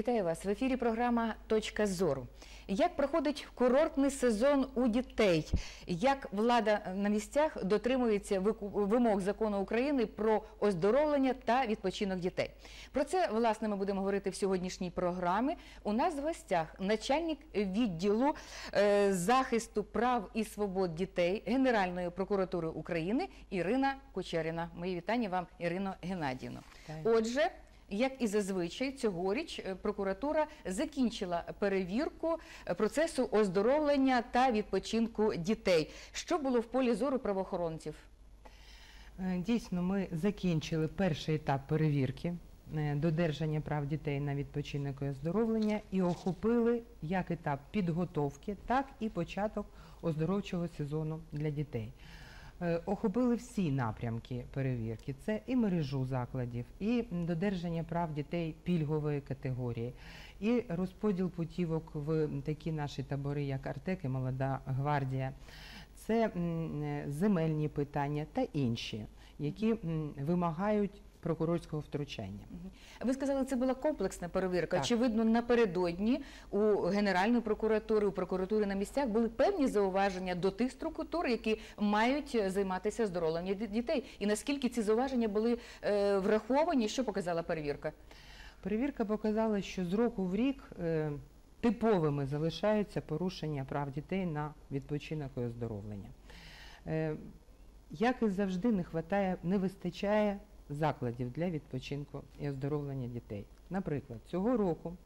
Вітаю вас в ефірі. Програма Точка зору. Як проходить курортний сезон у дітей? Як влада на місцях дотримується вимог закону України про оздоровлення та відпочинок дітей? Про це власне ми будемо говорити в сьогоднішній програмі. У нас в гостях начальник відділу е, захисту прав і свобод дітей Генеральної прокуратури України Ірина Кучеріна. Мої вітання вам, Ірино Геннадіївно. Отже, як і зазвичай, цьогоріч е, прокуратура закінчила перевірку е, процесу оздоровлення та відпочинку дітей. Що було в полі зору правоохоронців? Е, Дійсно, ми закінчили перший етап перевірки додержання прав дітей на відпочинок і оздоровлення і охопили як етап підготовки, так і початок оздоровчого сезону для дітей. Е, Охопили всі напрямки перевірки. Це і мережу закладів, і додержання прав дітей пільгової категорії, і розподіл путівок в такі наші табори, як Артек і Молода гвардія. Це е, земельні питання та інші, які вимагають прокурорського втручання. Ви сказали, це була комплексна перевірка. Так. Очевидно, напередодні у Генеральної прокуратури, у прокуратури на місцях були певні зауваження до тих структур, які мають займатися оздоровленням дітей. І наскільки ці зауваження були е, враховані, що показала перевірка? Перевірка показала, що з року в рік е, типовими залишаються порушення прав дітей на відпочинок і оздоровлення. Е, як і завжди, не, хватає, не вистачає закладів для відпочинку і оздоровлення дітей. Наприклад, цього року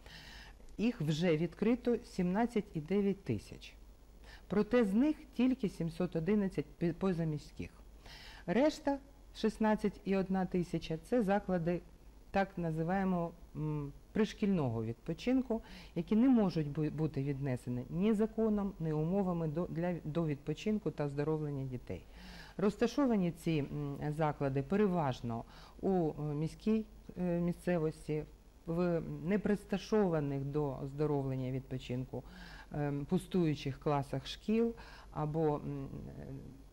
їх вже відкрито 17,9 тисяч. Проте з них тільки 711 позаміських. Решта 16,1 тисяча це заклади так називаємо пришкільного відпочинку, які не можуть бути віднесені ні законом, ні умовами до, відпочинку та оздоровлення дітей. Розташовані ці заклади переважно у е, міській е, місцевості, в непристашованих до оздоровлення відпочинку ем, пустуючих класах шкіл або е,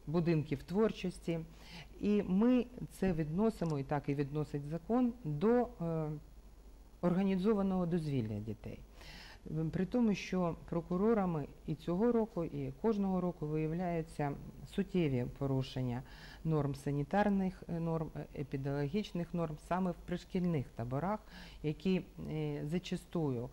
будинків творчості. І ми це відносимо, і так і відносить закон, до е, організованого дозвілля дітей. При тому, що прокурорами і цього року, і кожного року виявляються суттєві порушення норм санітарних е, норм, е, епідеміологічних норм саме в пришкільних таборах, які е, зачастую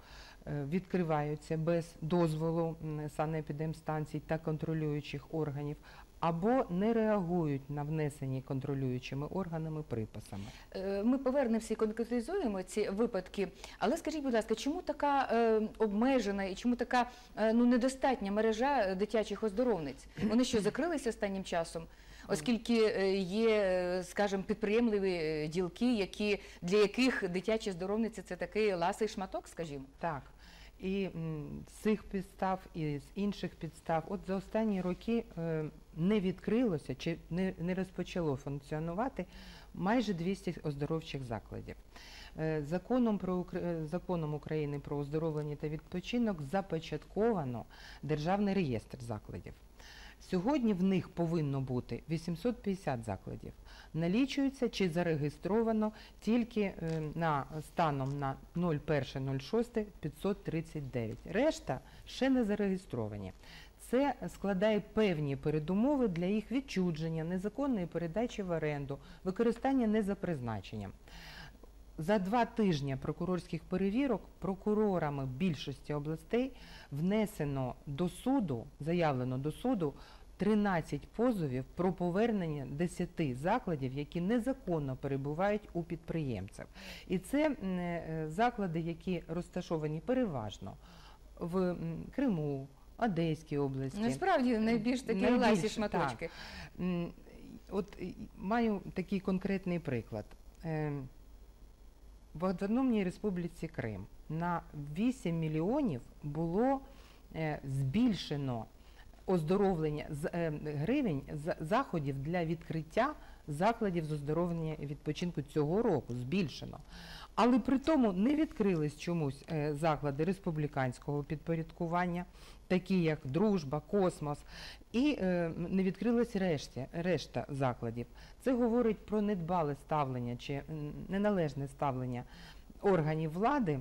відкриваються без дозволу санепідемстанцій та контролюючих органів, або не реагують на внесені контролюючими органами приписами. Е, Ми повернемося і конкретизуємо ці випадки. Але скажіть, будь ласка, чому така е, обмежена і чому така е, ну недостатня мережа дитячих оздоровниць? Вони що закрилися останнім часом? Оскільки є, скажімо, підприємливі ділки, які для яких дитячі оздоровниці це такий ласий шматок, скажімо. Так. І з цих підстав і з інших підстав, от за останні роки е, не відкрилося чи не, розпочало функціонувати майже 200 оздоровчих закладів. Е, Законом, про, е, законом України про оздоровлення та відпочинок започатковано Державний реєстр закладів. Сьогодні в них повинно бути 850 закладів. Налічується чи зареєстровано тільки е, на станом на 01.06 539. Решта ще не зареєстровані. Це складає певні передумови для їх відчудження, незаконної передачі в оренду, використання не за призначенням. За два тижні прокурорських перевірок прокурорами більшості областей внесено до суду, заявлено до суду 13 позовів про повернення 10 закладів, які незаконно перебувають у підприємців. І це е, заклади, які розташовані переважно в Криму, Одеській області. Насправді найбільш такі Найбільше, шматочки. М, От маю такий конкретний приклад. В Автономній Республіці Крим. На 8 мільйонів було е, збільшено оздоровлення е, гривень за- заходів для відкриття закладів з оздоровлення і відпочинку цього року збільшено. Але при тому не відкрились чомусь е, заклади республіканського підпорядкування, такі як Дружба, Космос, і е, не відкрилась решті, решта закладів. Це говорить про недбале ставлення чи неналежне ставлення органів влади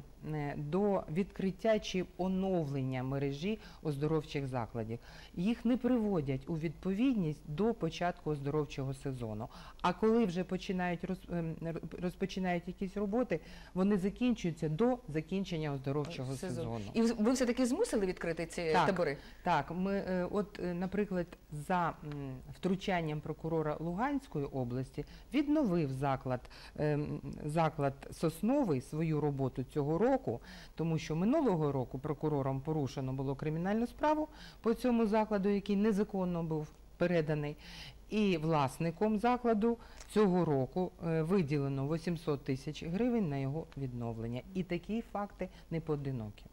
до відкриття чи оновлення мережі оздоровчих закладів. Їх не приводять у відповідність до початку оздоровчого сезону. А коли вже починають ем, розпочинають якісь роботи, вони закінчуються до закінчення оздоровчого Сезон. сезону. І ви все-таки змусили відкрити ці Так. табори? Так, ми е, от, е, наприклад, за втручанням прокурора Луганської області відновив заклад, е, заклад Сосновий свою роботу цього року, тому що минулого року прокурором порушено було кримінальну справу по цьому закладу, який незаконно був переданий. І власником закладу цього року е, виділено 800 тисяч гривень на його відновлення. І такі факти не поодинокі.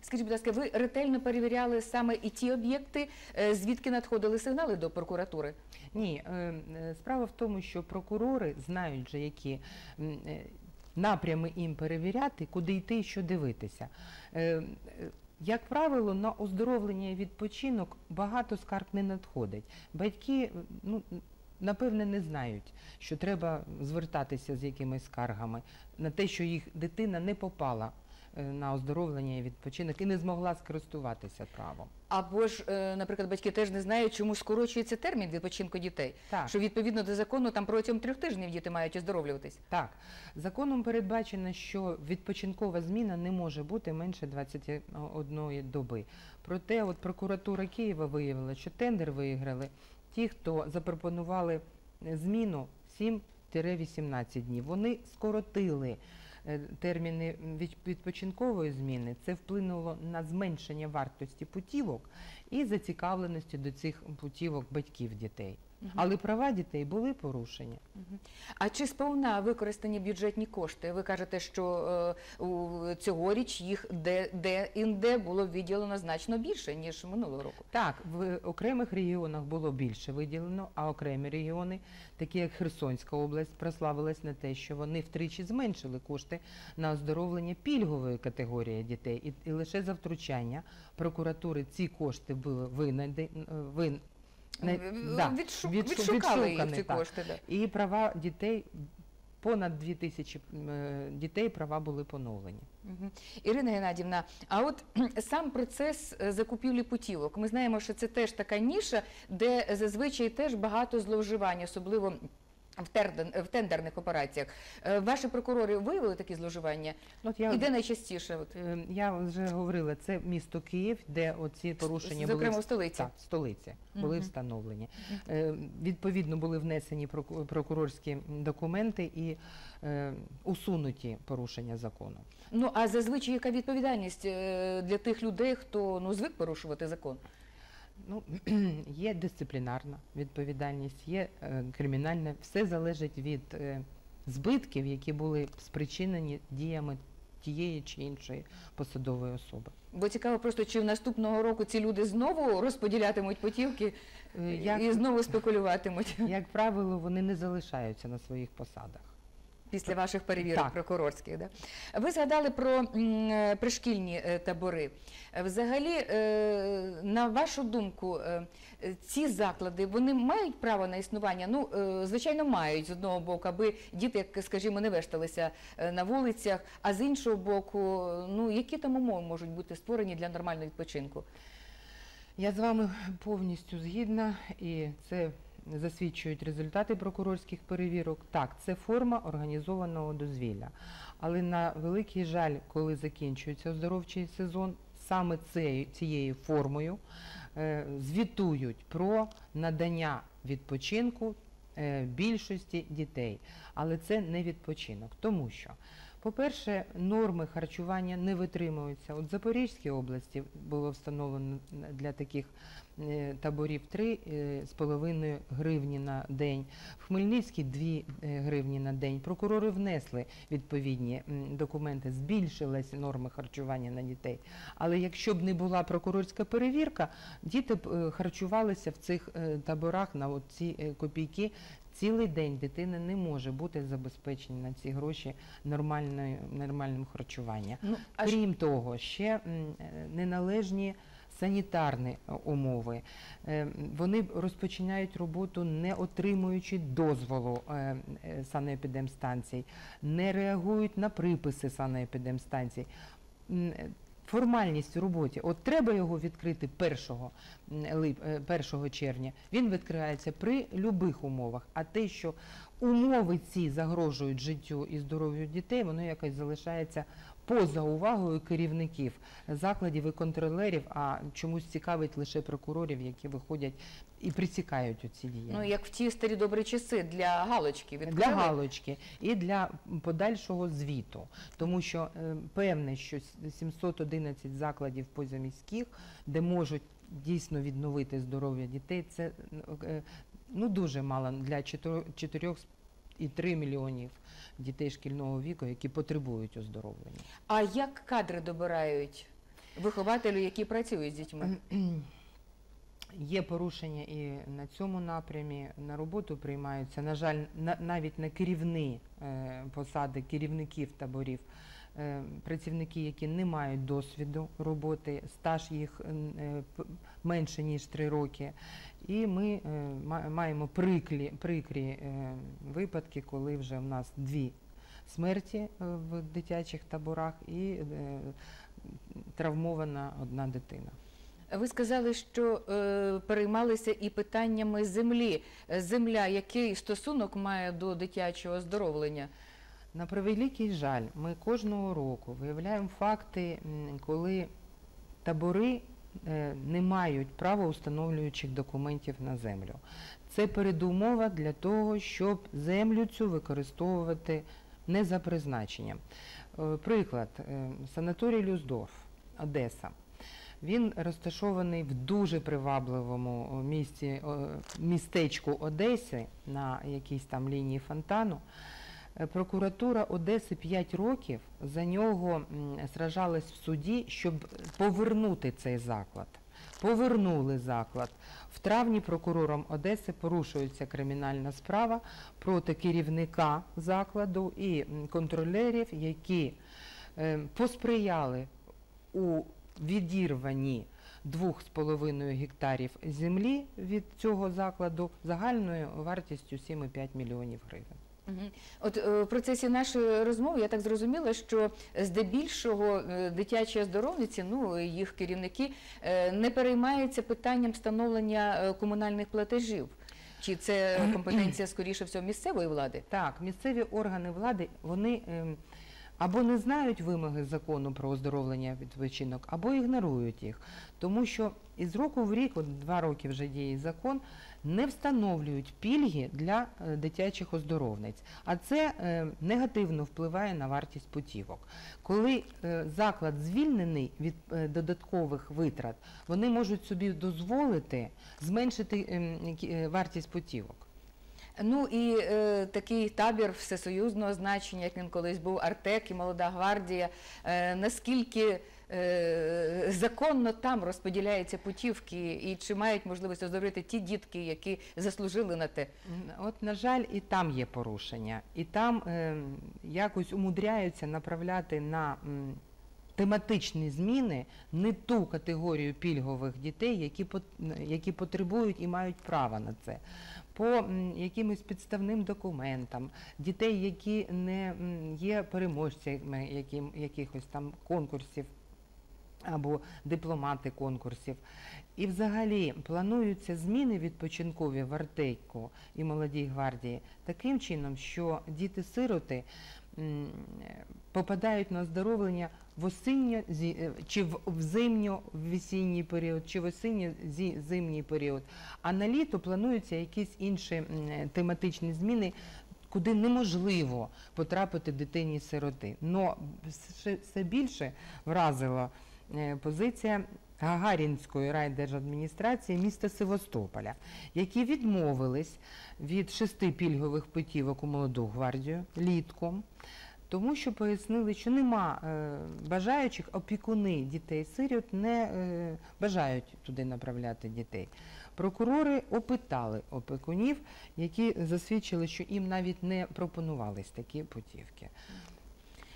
Скажіть, будь ласка, ви ретельно перевіряли саме і ті об'єкти, е, звідки надходили сигнали до прокуратури? Ні, е, е, справа в тому, що прокурори знають вже, які напрями їм перевіряти, куди йти і що дивитися. Е, е, Як правило, на оздоровлення і відпочинок багато скарг не надходить. Батьки, е, ну, напевне, не знають, що треба звертатися з якимись скаргами на те, що їх дитина не попала на оздоровлення і відпочинок і не змогла скористуватися правом. Або ж, е, наприклад, батьки теж не знають, чому скорочується термін відпочинку дітей. Так. Що відповідно до закону там протягом трьох тижнів діти мають оздоровлюватись. Так, законом передбачено, що відпочинкова зміна не може бути менше 21 доби. Проте от прокуратура Києва виявила, що тендер виграли ті, хто запропонували зміну 7-18 днів. Вони скоротили е, терміни відпочинкової зміни. Це вплинуло на зменшення вартості путівок і зацікавленості до цих путівок батьків дітей. Але права дітей були порушені. А чи сповна використані бюджетні кошти? Ви кажете, що е, у цьогоріч їх де, де інде було відділено значно більше ніж минулого року. Так, в окремих регіонах було більше виділено, а окремі регіони, такі як Херсонська область, прославилась на те, що вони втричі зменшили кошти на оздоровлення пільгової категорії дітей. І, і лише за втручання прокуратури ці кошти були винайдені. Не- да, відшу- відшу- відшукали їх ці так. кошти. Да. І права дітей, понад дві тисячі е, дітей права були поновлені. Ірина Геннадівна, а от сам процес е, закупівлі путівок. Ми знаємо, що це теж така ніша, де зазвичай теж багато зловживань, особливо. В, терден- в тендерних операціях Е, ваші прокурори виявили такі зловживання? От я, І де найчастіше? От, е, я вже говорила, це місто Київ, де оці порушення зокрема були в столиці? Так, в столиці були встановлені. Е, відповідно, були внесені проку- прокурорські документи і усунуті порушення закону. Ну а зазвичай яка відповідальність для тих людей, хто ну звик порушувати закон? Ну, є дисциплінарна відповідальність, є е, кримінальна. Все залежить від е, збитків, які були спричинені діями тієї чи іншої посадової особи. Бо цікаво просто, чи в наступного року ці люди знову розподілятимуть путівки Е, і знову спекулюватимуть як правило, вони не залишаються на своїх посадах. Після ваших перевірок Так. прокурорських. Да? Ви згадали про е, пришкільні е, табори. Взагалі, е, на вашу думку, ці заклади вони мають право на існування? Ну, звичайно, мають з одного боку, аби діти, як скажімо, не вешталися на вулицях, а з іншого боку, ну які там умови можуть бути створені для нормального відпочинку? Я з вами повністю згідна, і це засвідчують результати прокурорських перевірок. Так, це форма організованого дозвілля. Але на великий жаль, коли закінчується оздоровчий сезон, саме цією, формою е, звітують про надання відпочинку е, більшості дітей. Але це не відпочинок, тому що. По-перше, норми харчування не витримуються. От в Запорізькій області було встановлено для таких е, таборів 3,5 гривні на день, в Хмельницькій 2 е, гривні на день. Прокурори внесли відповідні документи, збільшилась норми харчування на дітей. Але якщо б не була прокурорська перевірка, діти б е, харчувалися в цих е, таборах на ці е, копійки. Цілий день дитина не може бути забезпечена на ці гроші нормальною, нормальним харчуванням. Ну, а Крім того, ще е, неналежні санітарні е, умови. Е, Вони розпочинають роботу не отримуючи дозволу санепідемстанцій, не реагують на приписи санепідемстанцій. Е, Формальність у роботі, от треба його відкрити 1, лип, е, 1 червня, він відкривається при будь-яких умовах. А те, що умови ці загрожують життю і здоров'ю дітей, воно якось залишається поза увагою керівників закладів і контролерів, а чомусь цікавить лише прокурорів, які виходять і присікають оці діяння. Ну, як в ті старі добрі часи для галочки Для галочки і для подальшого звіту, тому що е, певне, що с- 711 закладів позаміських, де можуть дійсно відновити здоров'я дітей, це е, ну дуже мало для 4,3 мільйонів дітей шкільного віку, які потребують оздоровлення. А як кадри добирають вихователі, які працюють з дітьми? Є порушення і на цьому напрямі. На роботу приймаються, на жаль, на, навіть на керівні е, посади керівників таборів. Е, Працівники, які не мають досвіду роботи, стаж їх е, менше ніж три роки. І ми е, маємо прикрі е, випадки, коли вже в нас дві смерті в дитячих таборах і травмована одна дитина. Ви сказали, що е, переймалися і питаннями землі. Земля, який стосунок має до дитячого оздоровлення? На превеликий жаль, ми кожного року виявляємо факти, коли табори е, не мають правоустановлюючих документів на землю. Це передумова для того, щоб землю цю використовувати не за призначенням. Е, Приклад, е, санаторій Люсдорф, Одеса. Він розташований в дуже привабливому місці, містечку Одеси на якійсь там лінії фонтану. Е, Прокуратура Одеси 5 років за нього сражалась в суді, щоб повернути цей заклад. Повернули заклад. В травні прокурором Одеси порушується кримінальна справа проти керівника закладу і контролерів, які е, посприяли у відірванні 2,5 гектарів землі від цього закладу загальною вартістю 7,5 мільйонів гривень. От е, в процесі нашої розмови я так зрозуміла, що здебільшого е, дитячі оздоровниці, ну їх керівники, е, не переймаються питанням встановлення комунальних платежів. Чи це компетенція скоріше всього місцевої влади? Так, місцеві органи влади вони ем, або не знають вимоги закону про оздоровлення відпочинок, або ігнорують їх. Тому що із року в рік, от два роки вже діє закон, не встановлюють пільги для е, дитячих оздоровниць. А це е, негативно впливає на вартість путівок. Коли е, заклад звільнений від додаткових витрат, вони можуть собі дозволити зменшити ем, вартість путівок. Ну і е, такий табір всесоюзного значення, як він колись був, Артек і Молода гвардія. Е, наскільки е, законно там розподіляються путівки, і чи мають можливість оздоровити ті дітки, які заслужили на те? От, на жаль, і там є порушення, і там е, якось умудряються направляти на тематичні зміни не ту категорію пільгових дітей, які, які потребують і мають право на це. По якимось підставним документам, дітей, які не є переможцями яким, якихось там конкурсів або дипломати конкурсів. І взагалі плануються зміни відпочинкові в Артейку і Молодій гвардії таким чином, що діти-сироти попадають на оздоровлення в осінньо е, чи в в зимньо-весінній період, чи в осінньо-зимній період. А на літо плануються якісь інші тематичні зміни. Куди неможливо потрапити дитині-сироти. Но все- все більше вразила е, позиція Гагарінської райдержадміністрації міста Севастополя, які відмовились від шести пільгових путівок у молоду гвардію літком, тому що пояснили, що нема е, бажаючих опікуни дітей-сиріт не е, бажають туди направляти дітей. Прокурори опитали опікунів, які засвідчили, що їм навіть не пропонувались такі путівки.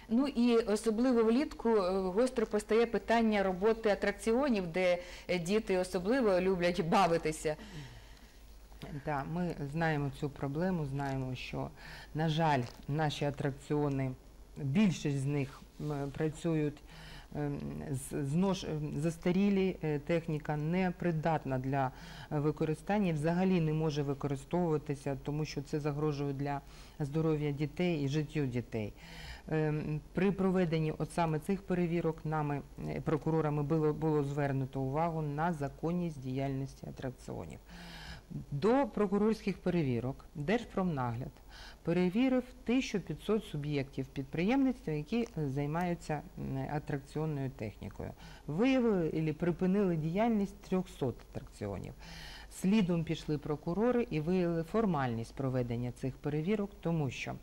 Ну і особливо влітку е, гостро постає питання роботи атракціонів, де е, діти особливо люблять бавитися. Да, ми знаємо цю проблему, знаємо, що, на жаль, наші атракціони, більшість з них працюють ем, знош... ем, застарілі, е, техніка не придатна для використання, взагалі не може використовуватися, тому що це загрожує для здоров'я дітей і життю дітей. Ем, При проведенні от саме цих перевірок нами, е, прокурорами, було, було звернуто увагу на законність діяльності атракціонів. До прокурорських перевірок Держпромнагляд перевірив 1500 суб'єктів підприємництва, які е, займаються атракціонною технікою. Виявили і припинили діяльність 300 атракціонів. Слідом пішли прокурори і виявили формальність проведення цих перевірок, тому що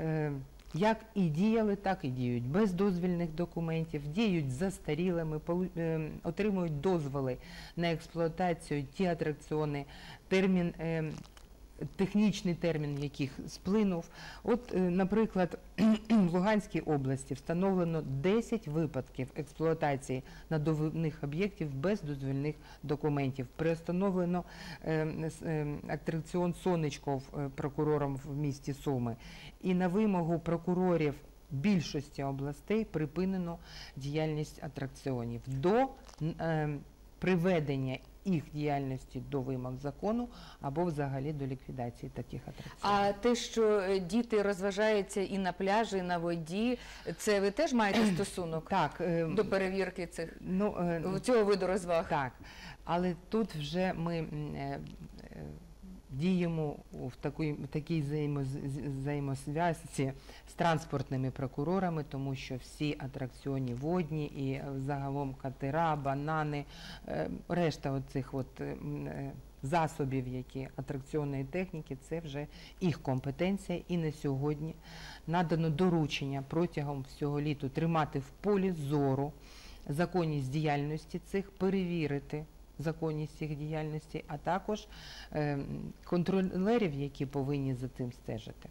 е, як і діяли, так і діють без дозвільних документів, діють застарілими, е, отримують дозволи на експлуатацію ті атракціони, термін. Технічний термін яких сплинув. От, е, наприклад, в Луганській області встановлено 10 випадків експлуатації надовних об'єктів без дозвільних документів. Приостановлено е, е, атракціон Сонечко е, прокурором в місті Суми. І на вимогу прокурорів більшості областей припинено діяльність атракціонів до е, приведення їх діяльності до вимог закону або взагалі до ліквідації таких атракцій. А те, що е, діти розважаються і на пляжі, і на воді, це ви теж маєте стосунок так, е, до перевірки цих ну, е, цього виду розваг? Так, але тут вже ми діємо в такій, в такій взаємоз- з- транспортними прокурорами, тому що всі атракціоні водні і е, загалом катера, банани, е, решта оцих от, е, засобів, які атракціонної техніки, це вже їх компетенція. І на сьогодні надано доручення протягом всього літу тримати в полі зору законність діяльності цих, перевірити законність їх діяльності, а також е, контролерів, які повинні за цим стежити.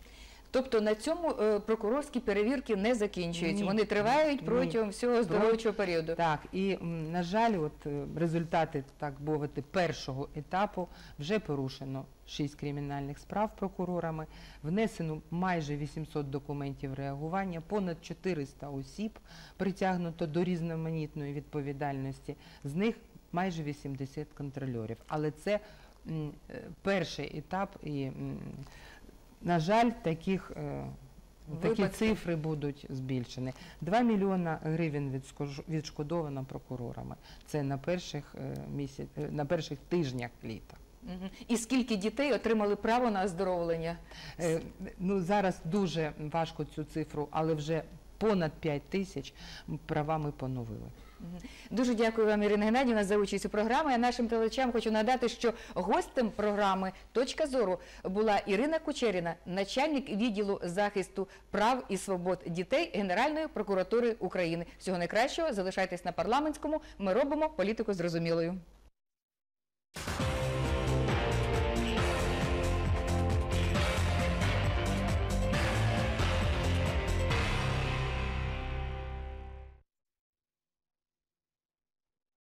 Тобто на цьому е, прокурорські перевірки не закінчуються. Вони тривають Ні. протягом всього оздоровчого періоду. Так, і на жаль, от е, результати, так мовити, першого етапу вже порушено шість кримінальних справ прокурорами, внесено майже 800 документів реагування, понад 400 осіб притягнуто до різноманітної відповідальності, з них майже 80 контрольорів. Але це е, перший етап і, на жаль, таких. е, Такі цифри будуть збільшені. 2 мільйона гривень відшкодовано прокурорами. Це на перших е, місяць, на перших тижнях літа. І скільки дітей отримали право на оздоровлення? Ну зараз дуже важко цю цифру, але вже понад 5 тисяч права ми поновили. Дуже дякую вам, Ірина Геннадівна, за участь у програмі. А нашим телечам хочу нагадати, що гостем програми Точка зору була Ірина Кучеріна, начальник відділу захисту прав і свобод дітей Генеральної прокуратури України. Всього найкращого залишайтесь на парламентському. Ми робимо політику зрозумілою.